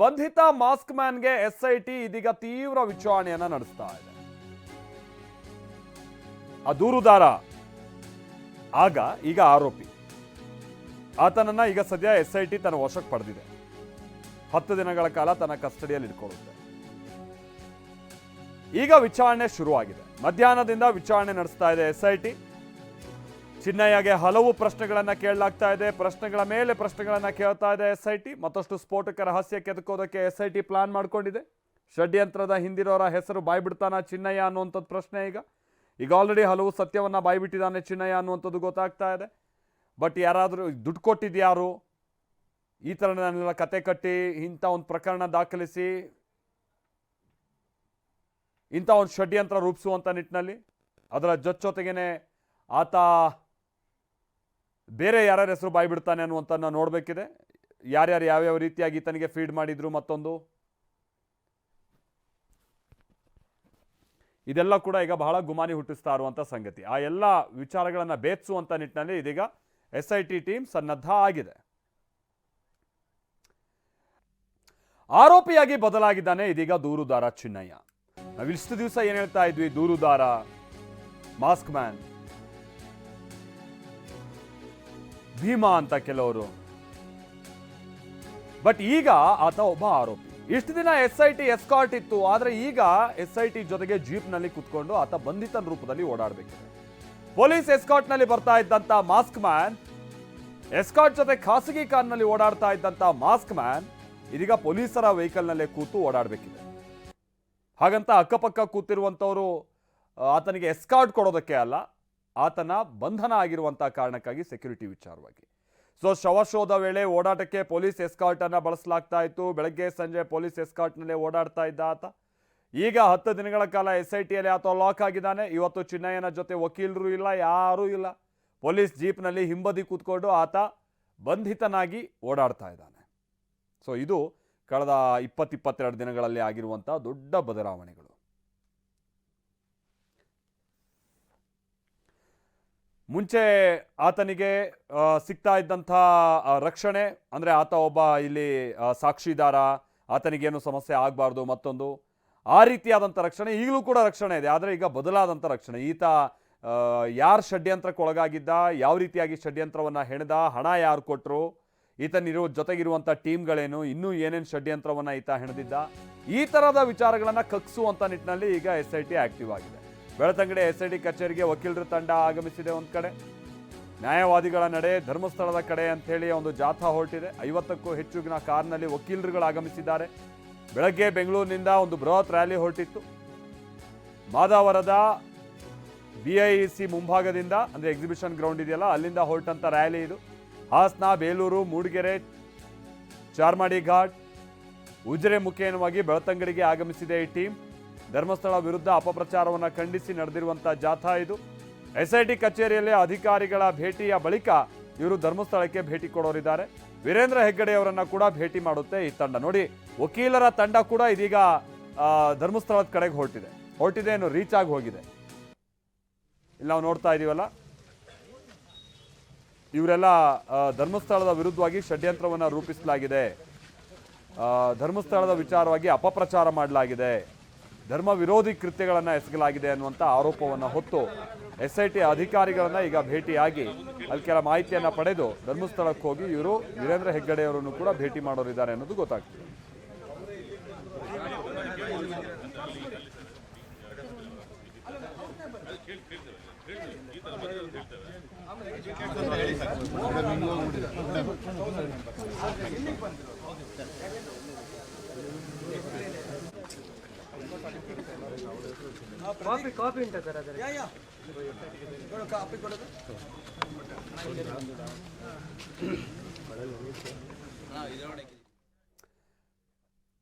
ಬಂಧಿತ mask ಮ್ಯಾನ್ಗೆ SIT ಇದೀಗ ತೀವ್ರ ವಿಚಾರಣೆಯನ್ನ ನಡೆಸ್ತಾ ಇದೆ. ಆ ದೂರುದಾರ ಆಗ ಈಗ ಆರೋಪಿ. ಆತನನ್ನ ಈಗ ಸದ್ಯ ಎಸ್ಐಟಿ ತನ್ನ ವಶಕ್ಕೆ ಪಡೆದಿದೆ. ಹತ್ತು ದಿನಗಳ ಕಾಲ ತನ್ನ ಕಸ್ಟಡಿಯಲ್ಲಿ ಇಟ್ಕೊಳ್ಳುತ್ತೆ. ಈಗ ವಿಚಾರಣೆ ಶುರುವಾಗಿದೆ. ಮಧ್ಯಾಹ್ನದಿಂದ ವಿಚಾರಣೆ ನಡೆಸ್ತಾ ಇದೆ ಎಸ್ಐಟಿ. ಚಿನ್ನಯ್ಯಗೆ ಹಲವು ಪ್ರಶ್ನೆಗಳನ್ನು ಕೇಳಲಾಗ್ತಾ ಇದೆ. ಪ್ರಶ್ನೆಗಳ ಮೇಲೆ ಪ್ರಶ್ನೆಗಳನ್ನು ಕೇಳ್ತಾ ಇದೆ ಎಸ್ ಐ ಟಿ ಮತ್ತಷ್ಟು ಸ್ಫೋಟಕ ರಹಸ್ಯ ಕೆದಕೋದಕ್ಕೆ ಎಸ್ ಐ ಟಿ ಪ್ಲಾನ್ ಮಾಡ್ಕೊಂಡಿದೆ. ಷಡ್ಯಂತ್ರದ ಹಿಂದಿರೋರ ಹೆಸರು ಬಾಯ್ಬಿಡ್ತಾನ ಚಿನ್ನಯ್ಯ ಅನ್ನುವಂಥದ್ದು ಪ್ರಶ್ನೆ ಈಗ. ಈಗ ಆಲ್ರೆಡಿ ಹಲವು ಸತ್ಯವನ್ನು ಬಾಯ್ಬಿಟ್ಟಿದ್ದಾನೆ ಚಿನ್ನಯ್ಯ ಅನ್ನುವಂಥದ್ದು ಗೊತ್ತಾಗ್ತಾ ಇದೆ. ಬಟ್ ಯಾರಾದರೂ ದುಡ್ಡು ಕೊಟ್ಟಿದ್ಯಾರು ಈ ಥರ ನನ್ನೆಲ್ಲ ಕತೆ ಕಟ್ಟಿ ಇಂಥ ಒಂದು ಪ್ರಕರಣ ದಾಖಲಿಸಿ ಇಂಥ ಒಂದು ಷಡ್ಯಂತ್ರ ರೂಪಿಸುವಂಥ ನಿಟ್ಟಿನಲ್ಲಿ. ಅದರ ಜೊತೆಗೇನೆ ಆತ ಬೇರೆ ಯಾರ್ಯಾರ ಹೆಸರು ಬಾಯ್ಬಿಡ್ತಾನೆ ಅನ್ನುವಂಥದ್ದನ್ನ ನೋಡಬೇಕಿದೆ. ಯಾರ್ಯಾರು ಯಾವ್ಯಾವ ರೀತಿಯಾಗಿ ಈತನಿಗೆ ಫೀಡ್ ಮಾಡಿದ್ರು ಮತ್ತೊಂದು? ಇದೆಲ್ಲ ಕೂಡ ಈಗ ಬಹಳ ಗುಮಾನಿ ಹುಟ್ಟಿಸ್ತಾ ಇರುವಂಥ ಸಂಗತಿ. ಆ ಎಲ್ಲ ವಿಚಾರಗಳನ್ನು ಬೇತ್ಸುವಂಥ ನಿಟ್ಟಿನಲ್ಲಿ ಇದೀಗ ಎಸ್ ಐ ಟಿ ಟೀಮ್ ಸನ್ನದ್ಧ ಆಗಿದೆ. ಆರೋಪಿಯಾಗಿ ಬದಲಾಗಿದ್ದಾನೆ ಇದೀಗ ದೂರುದಾರ ಚಿನ್ನಯ್ಯ. ನಾವಿಷ್ಟು ದಿವಸ ಏನು ಹೇಳ್ತಾ ಇದ್ವಿ? ದೂರುದಾರ ಮಾಸ್ಕ್ ಮ್ಯಾನ್ ಭೀಮಾ ಅಂತ ಕೆಲವರು. ಬಟ್ ಈಗ ಆತ ಒಬ್ಬ ಆರೋಪಿ. ಇಷ್ಟು ದಿನ ಎಸ್ ಐ ಟಿ ಎಸ್ಕಾರ್ಟ್ ಇತ್ತು, ಆದರೆ ಈಗ ಎಸ್ ಐ ಟಿ ಜೊತೆಗೆ ಜೀಪ್ನಲ್ಲಿ ಕುತ್ಕೊಂಡು ಆತ ಬಂಧಿತನ ರೂಪದಲ್ಲಿ ಓಡಾಡಬೇಕಿದೆ. ಪೊಲೀಸ್ ಎಸ್ಕಾಟ್ನಲ್ಲಿ ಬರ್ತಾ ಇದ್ದಂತ ಮಾಸ್ಕ್ ಮ್ಯಾನ್ ಎಸ್ಕಾಟ್ ಜೊತೆ ಖಾಸಗಿ ಕಾರ್ನಲ್ಲಿ ಓಡಾಡ್ತಾ ಇದ್ದಂತ ಮಾಸ್ಕ್ ಮ್ಯಾನ್ ಇದೀಗ ಪೊಲೀಸರ ವೆಹಿಕಲ್ ನಲ್ಲೇ ಕೂತು ಓಡಾಡಬೇಕಿದೆ. ಹಾಗಂತ ಅಕ್ಕಪಕ್ಕ ಕೂತಿರುವಂಥವರು ಆತನಿಗೆ ಎಸ್ಕಾರ್ಟ್ ಕೊಡೋದಕ್ಕೆ ಅಲ್ಲ ಆತನ ಬಂಧನ ಆಗಿರುವಂಥ ಕಾರಣಕ್ಕಾಗಿ ಸೆಕ್ಯೂರಿಟಿ ವಿಚಾರವಾಗಿ. ಸೊ ಶವಶೋಧ ವೇಳೆ ಓಡಾಟಕ್ಕೆ ಪೊಲೀಸ್ ಎಸ್ಕಾರ್ಟ್ ಅನ್ನ ಬಳಸಲಾಗ್ತಾ ಇತ್ತು. ಬೆಳಗ್ಗೆ ಸಂಜೆ ಪೊಲೀಸ್ ಎಸ್ಕಾರ್ಟ್ನಲ್ಲೇ ಓಡಾಡ್ತಾ ಇದ್ದ ಆತ. ಈಗ ಹತ್ತು ದಿನಗಳ ಕಾಲ ಎಸ್ ಐ ಟಿಯಲ್ಲಿ ಆತ ಲಾಕ್ ಆಗಿದ್ದಾನೆ. ಇವತ್ತು ಚಿನ್ನಯ್ಯನ ಜೊತೆ ವಕೀಲರು ಇಲ್ಲ, ಯಾರೂ ಇಲ್ಲ. ಪೊಲೀಸ್ ಜೀಪ್ನಲ್ಲಿ ಹಿಂಬದಿ ಕೂತ್ಕೊಂಡು ಆತ ಬಂಧಿತನಾಗಿ ಓಡಾಡ್ತಾ ಇದ್ದಾನೆ. ಸೊ ಇದು ಕಳೆದ ಇಪ್ಪತ್ತಿಪ್ಪತ್ತೆರಡು ದಿನಗಳಲ್ಲಿ ಆಗಿರುವಂಥ ದೊಡ್ಡ ಬದಲಾವಣೆಗಳು. ಮುಂಚೆ ಆತನಿಗೆ ಸಿಗ್ತಾ ಇದ್ದಂಥ ರಕ್ಷಣೆ, ಅಂದರೆ ಆತ ಒಬ್ಬ ಇಲ್ಲಿ ಸಾಕ್ಷಿದಾರ ಆತನಿಗೇನು ಸಮಸ್ಯೆ ಆಗಬಾರ್ದು ಮತ್ತೊಂದು, ಆ ರೀತಿಯಾದಂಥ ರಕ್ಷಣೆ, ಈಗಲೂ ಕೂಡ ರಕ್ಷಣೆ ಇದೆ, ಆದರೆ ಈಗ ಬದಲಾದಂಥ ರಕ್ಷಣೆ. ಈತ ಯಾರು ಷಡ್ಯಂತ್ರಕ್ಕೆ ಒಳಗಾಗಿದ್ದ, ಯಾವ ರೀತಿಯಾಗಿ ಷಡ್ಯಂತ್ರವನ್ನು ಹೆಣೆದ, ಹಣ ಯಾರು ಕೊಟ್ಟರು ಈತನಿರೋ ಜೊತೆಗಿರುವಂಥ ಟೀಮ್ಗಳೇನು, ಇನ್ನೂ ಏನೇನು ಷಡ್ಯಂತ್ರವನ್ನು ಈತ ಹೆಣೆದಿದ್ದ, ಈ ಥರದ ವಿಚಾರಗಳನ್ನು ಕಕ್ಸುವಂಥ ನಿಟ್ಟಿನಲ್ಲಿ ಈಗ ಎಸ್ ಐ ಟಿ ಆ್ಯಕ್ಟಿವ್ ಆಗಿದೆ. ಬೆಳತಂಗಡಿ ಎಸ್ ಐ ಡಿ ಕಚೇರಿಗೆ ವಕೀಲರ ತಂಡ ಆಗಮಿಸಿದೆ ಒಂದು ಕಡೆ. ನ್ಯಾಯವಾದಿಗಳ ನಡೆ ಧರ್ಮಸ್ಥಳದ ಕಡೆ ಅಂತೇಳಿ ಒಂದು ಜಾಥಾ ಹೊರಟಿದೆ. ಐವತ್ತಕ್ಕೂ ಹೆಚ್ಚುಗಿನ ಕಾರ್ನಲ್ಲಿ ವಕೀಲರುಗಳು ಆಗಮಿಸಿದ್ದಾರೆ. ಬೆಳಗ್ಗೆ ಬೆಂಗಳೂರಿನಿಂದ ಒಂದು ಬೃಹತ್ ರ್ಯಾಲಿ ಹೊರಟಿತ್ತು. ಮಾದಾವರದ ಬಿ ಐ ಸಿ ಮುಂಭಾಗದಿಂದ, ಅಂದರೆ ಎಕ್ಸಿಬಿಷನ್ ಗ್ರೌಂಡ್ ಇದೆಯಲ್ಲ, ಅಲ್ಲಿಂದ ಹೊರಟಂಥ ರ್ಯಾಲಿ ಇದು. ಹಾಸನ, ಬೇಲೂರು, ಮೂಡಿಗೆರೆ, ಚಾರ್ಮಾಡಿ ಘಾಟ್, ಉಜಿರೆ ಮುಖೇನವಾಗಿ ಬೆಳತಂಗಡಿಗೆ ಆಗಮಿಸಿದೆ ಈ ಟೀಮ್. ಧರ್ಮಸ್ಥಳ ವಿರುದ್ಧ ಅಪಪ್ರಚಾರವನ್ನು ಖಂಡಿಸಿ ನಡೆದಿರುವಂಥ ಜಾಥಾ ಇದು. ಎಸ್ಐಟಿ ಕಚೇರಿಯಲ್ಲಿ ಅಧಿಕಾರಿಗಳ ಭೇಟಿಯ ಬಳಿಕ ಇವರು ಧರ್ಮಸ್ಥಳಕ್ಕೆ ಭೇಟಿ ಕೊಡೋರಿದ್ದಾರೆ. ವೀರೇಂದ್ರ ಹೆಗ್ಗಡೆ ಅವರನ್ನ ಕೂಡ ಭೇಟಿ ಮಾಡುತ್ತೆ ಈ ತಂಡ. ನೋಡಿ, ವಕೀಲರ ತಂಡ ಕೂಡ ಇದೀಗ ಧರ್ಮಸ್ಥಳದ ಕಡೆಗೆ ಹೊರಟಿದೆ. ಹೊರಟಿದೆ ಏನು ರೀಚ್ ಆಗಿ ಹೋಗಿದೆ. ಇಲ್ಲಿ ನಾವು ನೋಡ್ತಾ ಇದೀವಲ್ಲ. ಇವರೆಲ್ಲ ಧರ್ಮಸ್ಥಳದ ವಿರುದ್ಧವಾಗಿ ಷಡ್ಯಂತ್ರವನ್ನು ರೂಪಿಸಲಾಗಿದೆ. ಧರ್ಮಸ್ಥಳದ ವಿಚಾರವಾಗಿ ಅಪಪ್ರಚಾರ ಮಾಡಲಾಗಿದೆ. ಧರ್ಮ ವಿರೋಧಿ ಕೃತ್ಯಗಳನ್ನು ಎಸಗಲಾಗಿದೆ ಅನ್ನುವಂಥ ಆರೋಪವನ್ನು ಹೊತ್ತು ಎಸ್ ಐ ಟಿ ಅಧಿಕಾರಿಗಳನ್ನು ಈಗ ಭೇಟಿಯಾಗಿ ಅಲ್ಲಿ ಕೆಲ ಮಾಹಿತಿಯನ್ನು ಪಡೆದು ಧರ್ಮಸ್ಥಳಕ್ಕೆ ಹೋಗಿ ಇವರು ವೀರೇಂದ್ರ ಹೆಗ್ಗಡೆಯವರನ್ನು ಕೂಡ ಭೇಟಿ ಮಾಡೋರಿದ್ದಾರೆ ಅನ್ನೋದು ಗೊತ್ತಾಗ್ತದೆ. ಕಾಫಿ ಕಾಫಿ ಉಂಟಾ ಸರ್ ಅದರ